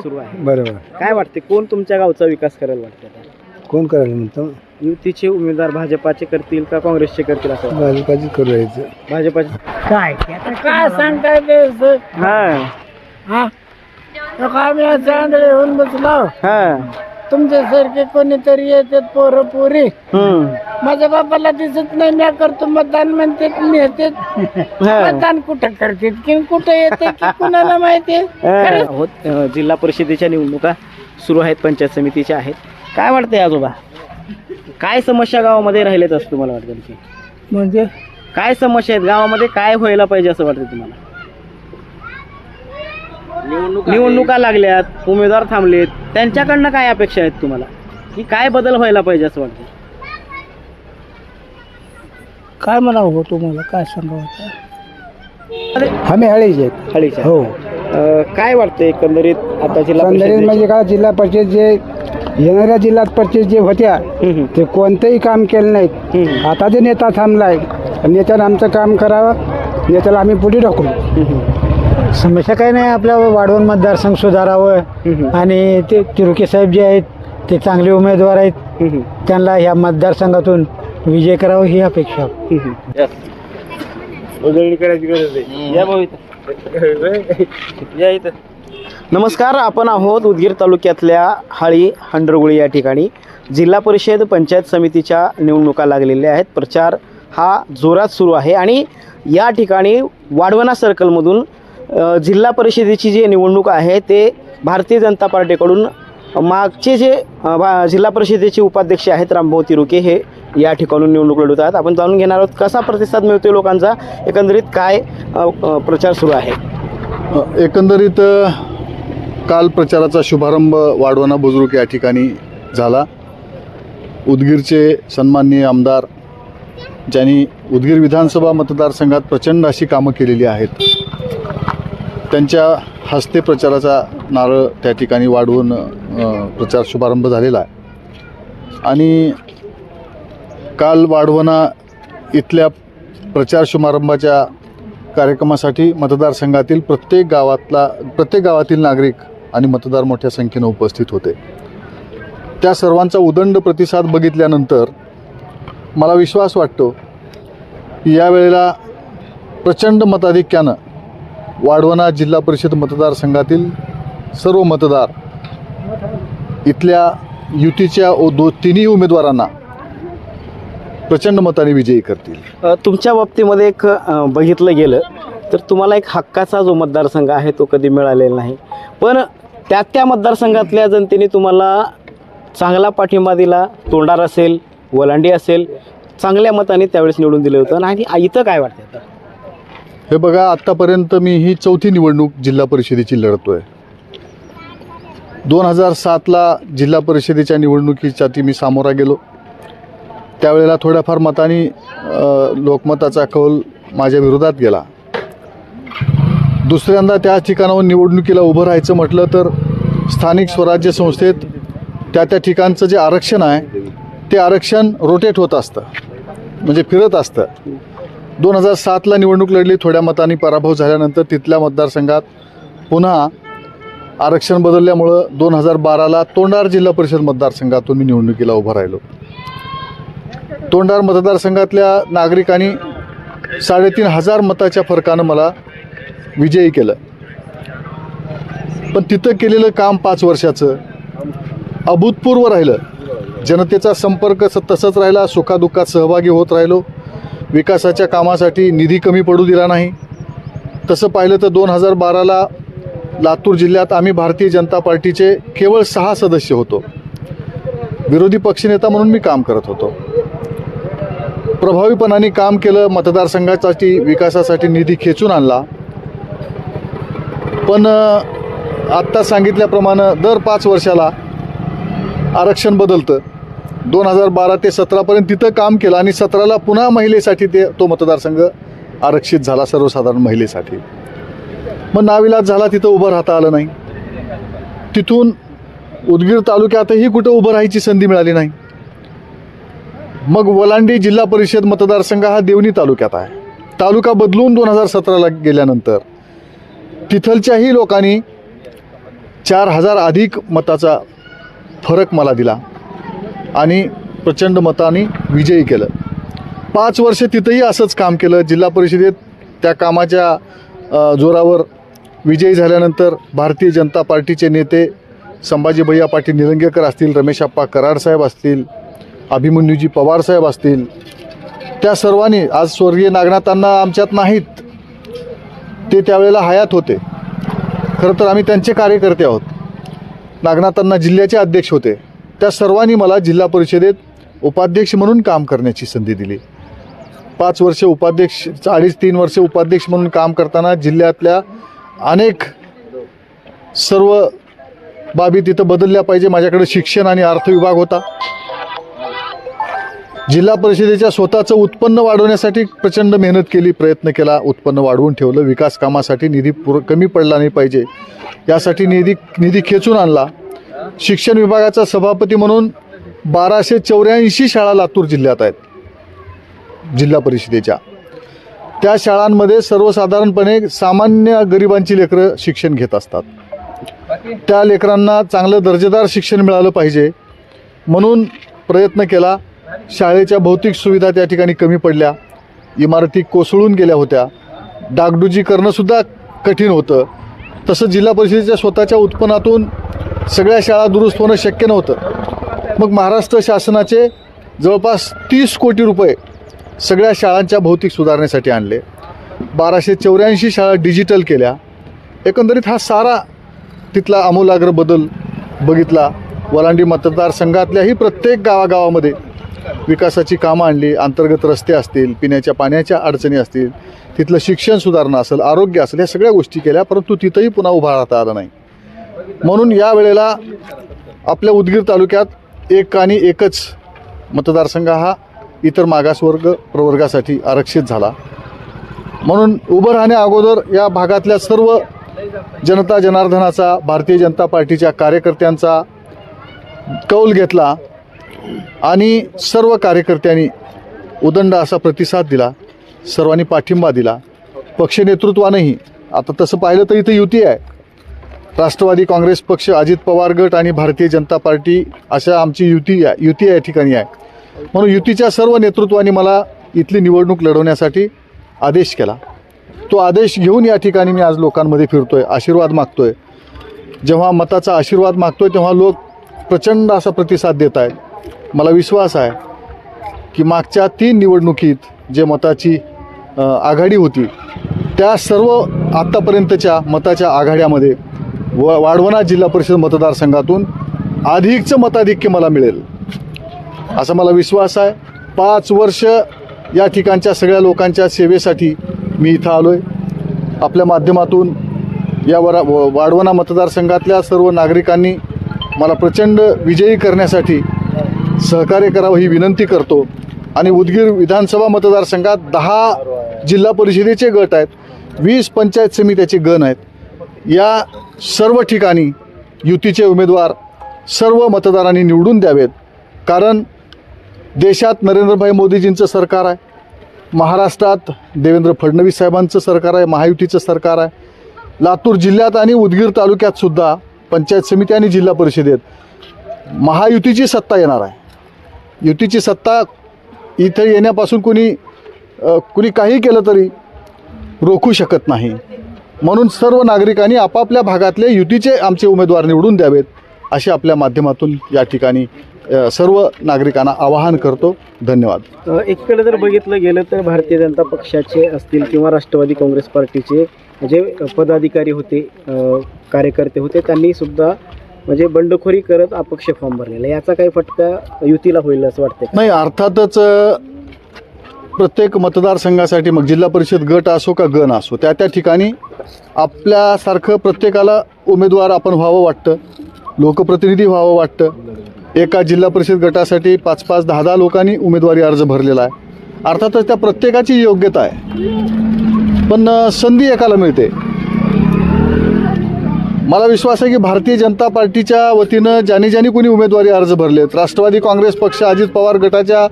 सुरू आहे. बरोबर. काय वाटते कोण तुमच्या गावचा विकास करायला वाटतं आता? कोण करायला म्हणतो? युतीचे उमेदवार भाजपाचे करतील का काँग्रेसचे करतील असं? वाटतं? भाजपाचीच करू राहायचं भाजपाचे. काय? काय सांगताय ते? हा. हा? तो का आम्ही आज आंधळे होऊन बसलो. हा. तुमच्यासारखे कोणीतरी येतात पोरं पोरी. हम्म. माझ्या बापाला दिसत नाही मी करतो मतदान म्हणतात नेतात हा. मतदान कुठं करतात? की कुठं येते की कुणाला माहिती होत अ, जिल्हा परिषदेच्या निवडणुका सुरू आहेत पंचायत समितीच्या आहेत. काय वाटतंय आजोबा? काय समस्या गावामध्ये राहिल्यात असं तुम्हाला वाटतं? म्हणजे? काय समस्या आहेत? गावामध्ये काय व्हायला पाहिजे असं वाटतं तुम्हाला? निवडणुका लागल्यात उमेदवार थांबलेत. त्यांच्याकडनं काय अपेक्षा आहेत तुम्हाला? की काय बदल व्हायला पाहिजे असं वाटतं? काय म्हणावं हो तुम्हाला? काय सांगावं आम्ही हळीचे आहेत. हळीच्या हो. अ, काय वाटतं एकंदरीत आता जिल्हा म्हणजे का जिल्हा परिषद जे येणाऱ्या जिल्हा परिषद जे होत्या हम्म, ते कोणतंही काम केलं नाहीत. हम्म, आता जे नेता थांबलाय नेत्यानं आमचं काम करावं नेत्याला आम्ही पुढे ढकलू. हम्म, समस्या काही नाही आपल्या वाढवण मतदारसंघ सुधारावं. आणि ते तिरुके साहेब जे आहेत ते चांगले उमेदवार आहेत. त्यांना ह्या मतदारसंघातून विजय करावा ही अपेक्षा. करायची गरज या. या इथं. नमस्कार आपण आहोत उदगीर तालुक्यातल्या हाळी हंडरगुळी या ठिकाणी. जिल्हा परिषद पंचायत समितीच्या निवडणुका लागलेल्या आहेत. प्रचार हा जोरात सुरू आहे आणि या ठिकाणी वाढवणा सर्कलमधून जिल्हा परिषदेची जी निवडणूक आहे ते भारतीय जनता पार्टीकडून मागचे जे जिल्हा परिषदेचे उपाध्यक्ष आहेत रामभाऊ तिरुके हे या ठिकाणून निवडणूक लढवत आहेत. आपण जाणून घेणार आहोत कसा प्रतिसाद मिळतोय लोकांचा एकंदरीत काय प्रचार सुरू आहे? एकंदरीत काल प्रचाराचा शुभारंभ वाढवणा बुजुर्ग या ठिकाणी झाला. उदगीरचे सन्माननीय आमदार ज्यांनी उदगीर विधानसभा मतदारसंघात प्रचंड अशी कामं केलेली आहेत त्यांच्या हस्ते प्रचाराचा नारळ त्या ठिकाणी वाढवून प्रचार शुभारंभ झालेला आहे. आणि काल वाढवणा इथल्या प्रचार शुभारंभाच्या कार्यक्रमासाठी मतदारसंघातील प्रत्येक गावातला प्रत्येक गावातील नागरिक आणि मतदार मोठ्या संख्येनं उपस्थित होते. त्या सर्वांचा उदंड प्रतिसाद बघितल्यानंतर मला विश्वास वाटतो की यावेळेला प्रचंड मताधिक्यानं वाढवणा जिल्हा परिषद मतदारसंघातील सर्व मतदार इथल्या युतीच्या ओ- दो तिन्ही उमेदवारांना प्रचंड मताने विजयी करतील. तुमच्या बाबतीमध्ये एक बघितलं गेलं तर तुम्हाला एक हक्काचा जो मतदारसंघ आहे तो कधी मिळालेला नाही. पण त्या त्या मतदारसंघातल्या जनतेने तुम्हाला चांगला पाठिंबा दिला तोंडार असेल वलांडी असेल चांगल्या मताने त्यावेळेस निवडून दिलं होतं. आणि इथं काय वाटतं? हे बघा आत्तापर्यंत मी ही चौथी निवडणूक जिल्हा परिषदेची लढतोय. दोन हजार सातला जिल्हा परिषदेच्या निवडणुकीसाठी मी सामोरा गेलो. त्यावेळेला थोड्याफार मताने लोकमताचा कौल माझ्या विरोधात गेला. दुसऱ्यांदा त्या ठिकाणावर निवडणुकीला उभं राहायचं म्हटलं तर स्थानिक स्वराज्य संस्थेत त्या त्या ठिकाणचं जे आरक्षण आहे ते आरक्षण रोटेट होत असतं. म्हणजे फिरत असतं. दोन हजार सातला निवडणूक लढली. थोड्या मतांनी पराभव झाल्यानंतर तिथल्या मतदारसंघात पुन्हा आरक्षण बदलल्यामुळं दोन हजार बाराला तोंडार जिल्हा परिषद मतदारसंघातून मी निवडणुकीला उभं राहिलो. तोंडार मतदारसंघातल्या नागरिकांनी साडेतीन हजार मताच्या फरकानं मला विजयी केलं. पण तिथं केलेलं काम पाच वर्षाचं अभूतपूर्व राहिलं. जनतेचा संपर्क तसंच राहिला सुखादुःखात सहभागी होत राहिलो. विकासाच्या कामासाठी निधी कमी पडू दिला नाही. तसं पाहिलं तर दोन हजार बाराला लातूर जिल्ह्यात आम्ही भारतीय जनता पार्टीचे केवळ सहा सदस्य होतो. विरोधी पक्षनेता म्हणून मी काम करत होतो. प्रभावीपणाने काम केलं मतदारसंघासाठी विकासासाठी निधी खेचून आणला. पण आत्ता सांगितल्याप्रमाणे दर पाच वर्षाला आरक्षण बदलतं. दोन हजार बारा ते सतरापर्यंत तिथं काम केलं आणि सतराला पुन्हा महिलेसाठी ते तो मतदारसंघ आरक्षित झाला सर्वसाधारण महिलेसाठी. मग नाविलाज झाला तिथं उभं राहता आलं नाही. तिथून उदगीर तालुक्यातही कुठं उभं राहायची संधी मिळाली नाही. मग वलांडी जिल्हा परिषद मतदारसंघ हा देवणी तालुक्यात आहे. तालुका बदलून दोन हजार सतराला गेल्यानंतर तिथलच्याही लोकांनी चार हजार अधिक मताचा फरक मला दिला. आणि प्रचंड मताने विजयी केलं. पाच वर्ष तिथंही असंच काम केलं. जिल्हा परिषदेत त्या कामाच्या जोरावर विजयी झाल्यानंतर भारतीय जनता पार्टीचे नेते संभाजी भैया पाटील निलंगेकर असतील रमेश अप्पा कराडसाहेब असतील अभिमन्यूजी पवार साहेब असतील त्या सर्वांनी आज स्वर्गीय नागनाथांना आमच्यात नाहीत ते त्यावेळेला हयात होते. खरं तर आम्ही त्यांचे कार्यकर्ते आहोत. नागनाथांना जिल्ह्याचे अध्यक्ष होते. त्या सर्वांनी मला जिल्हा परिषदेत उपाध्यक्ष म्हणून काम करण्याची संधी दिली. पाच वर्षे उपाध्यक्ष अडीच तीन वर्षे उपाध्यक्ष म्हणून काम करताना जिल्ह्यातल्या अनेक सर्व बाबी तिथं बदलल्या पाहिजे माझ्याकडे शिक्षण आणि अर्थ विभाग होता. जिल्हा परिषदेच्या स्वतःचं उत्पन्न वाढवण्यासाठी प्रचंड मेहनत केली प्रयत्न केला उत्पन्न वाढवून ठेवलं विकास कामासाठी निधी पुर कमी पडला नाही पाहिजे. यासाठी निधी निधी खेचून आणला. शिक्षण विभागाचा सभापती म्हणून बाराशे चौऱ्याऐंशी शाळा लातूर जिल्ह्यात आहेत. जिल्हा परिषदेच्या. त्या शाळांमध्ये सर्वसाधारणपणे सामान्य गरिबांची लेकरं शिक्षण घेत असतात. त्या लेकरांना चांगलं दर्जेदार शिक्षण मिळालं पाहिजे. म्हणून प्रयत्न केला. शाळेच्या भौतिक सुविधा त्या ठिकाणी कमी पडल्या. इमारती कोसळून गेल्या होत्या. डागडुजी करणंसुद्धा कठीण होतं. तसं जिल्हा परिषदेच्या स्वतःच्या उत्पन्नातून सगळ्या शाळा दुरुस्त होणं शक्य नव्हतं. मग महाराष्ट्र शासनाचे जवळपास तीस कोटी रुपये सगळ्या शाळांच्या भौतिक सुधारणेसाठी आणले. बाराशे चौऱ्याऐंशी शाळा डिजिटल केल्या. एकंदरीत हा सारा तिथला आमूलाग्र बदल बघितला. वलांडी मतदारसंघातल्याही प्रत्येक गावागावामध्ये विकासाची कामं आणली. अंतर्गत रस्ते असतील पिण्याच्या पाण्याच्या अडचणी असतील तिथलं शिक्षण सुधारणा असेल आरोग्य असेल ह्या सगळ्या गोष्टी केल्या परंतु तिथंही पुन्हा उभा राहता आलं नाही. म्हणून या वेळेला आपल्या उदगीर तालुक्यात एक आणि एकच मतदारसंघ हा इतर मागासवर्ग प्रवर्गासाठी आरक्षित झाला. म्हणून उभं राहण्या अगोदर या भागातल्या सर्व जनता जनार्दनाचा भारतीय जनता पार्टीच्या कार्यकर्त्यांचा कौल घेतला आणि सर्व कार्यकर्त्यांनी उदंड असा प्रतिसाद दिला सर्वांनी पाठिंबा दिला. पक्ष नेतृत्वानंही आता तसं पाहिलं तर इथं युती आहे. राष्ट्रवादी काँग्रेस पक्ष अजित पवार गट आणि भारतीय जनता पार्टी अशा आमची युती आहे युती या ठिकाणी आहे. म्हणून युतीच्या सर्व नेतृत्वाने मला इथली निवडणूक लढवण्यासाठी आदेश केला. तो आदेश घेऊन या ठिकाणी मी आज लोकांमध्ये फिरतो आहे आशीर्वाद मागतो आहे जेव्हा मताचा आशीर्वाद मागतो आहे तेव्हा लोक प्रचंड असा प्रतिसाद देत आहेत. मला विश्वास आहे की मागच्या तीन निवडणुकीत जे मताची आघाडी होती त्या सर्व आत्तापर्यंतच्या मताच्या आघाड्यामध्ये व वाढवणा जिल्हा परिषद मतदारसंघातून अधिकचं मताधिक्य मला मिळेल. असा मला विश्वास आहे. पाच वर्ष या ठिकाणच्या सगळ्या लोकांच्या सेवेसाठी मी इथं आलो आहे आपल्या माध्यमातून या वरा व- वाढवणा मतदारसंघातल्या सर्व नागरिकांनी मला प्रचंड विजयी करण्यासाठी सहकार्य करावं ही विनंती करतो. आणि उदगीर विधानसभा मतदारसंघात दहा जिल्हा परिषदेचे गट आहेत. वीस पंचायत समित्याचे गण आहेत. या सर्व ठिकाणी युतीचे उमेदवार सर्व मतदारांनी निवडून द्यावेत. कारण देशात नरेंद्रभाई मोदीजींचं सरकार आहे. महाराष्ट्रात देवेंद्र फडणवीस साहेबांचं सरकार आहे. महायुतीचं सरकार आहे. लातूर जिल्ह्यात आणि उदगीर तालुक्यात सुद्धा पंचायत समिती आणि जिल्हा परिषदेत महायुतीची सत्ता येणार आहे. युतीची सत्ता इथं येण्यापासून कुणी कुणी काही केलं तरी रोखू शकत नाही. म्हणून सर्व नागरिकांनी आपापल्या भागातले युतीचे आमचे उमेदवार निवडून द्यावेत असे आपल्या माध्यमातून या ठिकाणी सर्व नागरिकांना आवाहन करतो. धन्यवाद. एकीकडे जर बघितलं गेलं तर भारतीय जनता पक्षाचे असतील किंवा राष्ट्रवादी काँग्रेस पार्टीचे जे पदाधिकारी होते कार्यकर्ते होते त्यांनी सुद्धा म्हणजे बंडखोरी करत अपक्ष फॉर्म भरलेला. याचा काही फटका युतीला होईल असं वाटतंय नाही अर्थातच प्रत्येक मतदारसंघासाठी मग जिल्हा परिषद गट असो का गण असो त्या त्या ठिकाणी आपल्यासारखं प्रत्येकाला उमेदवार आपण व्हावं वाटतं लोकप्रतिनिधी व्हावं वाटतं. एका जिल्हा परिषद गटासाठी पाच पाच दहा दहा लोकांनी उमेदवारी अर्ज भरलेला आहे. अर्थातच त्या प्रत्येकाची योग्यता आहे. पण संधी एकाला मिळते. मला विश्वास आहे की भारतीय जनता पार्टीच्या वतीनं ज्याने ज्याने कोणी उमेदवारी अर्ज भरलेत राष्ट्रवादी काँग्रेस पक्ष अजित पवार गटाच्या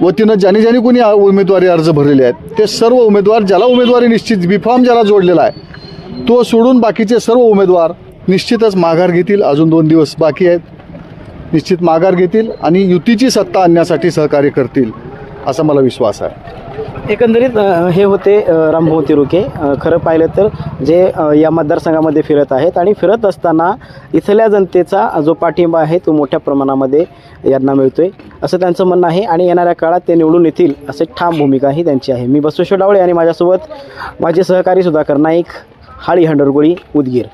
वतीनं ज्याने ज्याने कोणी उमेदवारी अर्ज भरलेले आहेत ते सर्व उमेदवार ज्याला उमेदवारी निश्चित बी फॉर्म ज्याला जोडलेला आहे तो सोडून बाकीचे सर्व उमेदवार निश्चितच माघार घेतील. अजून दोन दिवस बाकी आहेत. निश्चित माघार घेतील आणि युतीची सत्ता आणण्यासाठी सहकार्य करतील असा मला विश्वास आहे. एकंदरीत हे होते रामभाऊ तिरुके खरं पाहिलं तर जे या मतदारसंघामध्ये फिरत आहेत आणि फिरत असताना इथल्या जनतेचा जो पाठिंबा आहे तो मोठ्या प्रमाणामध्ये यांना आहे असं त्यांचं म्हणणं आहे आणि येणाऱ्या काळात ते निवडून येतील असे ठाम भूमिका ही त्यांची आहे. मी बसवेश्वर डावळे आणि माझ्यासोबत माझे सहकारी सुधाकर नाईक हाळी हंडरगोळी उदगीर.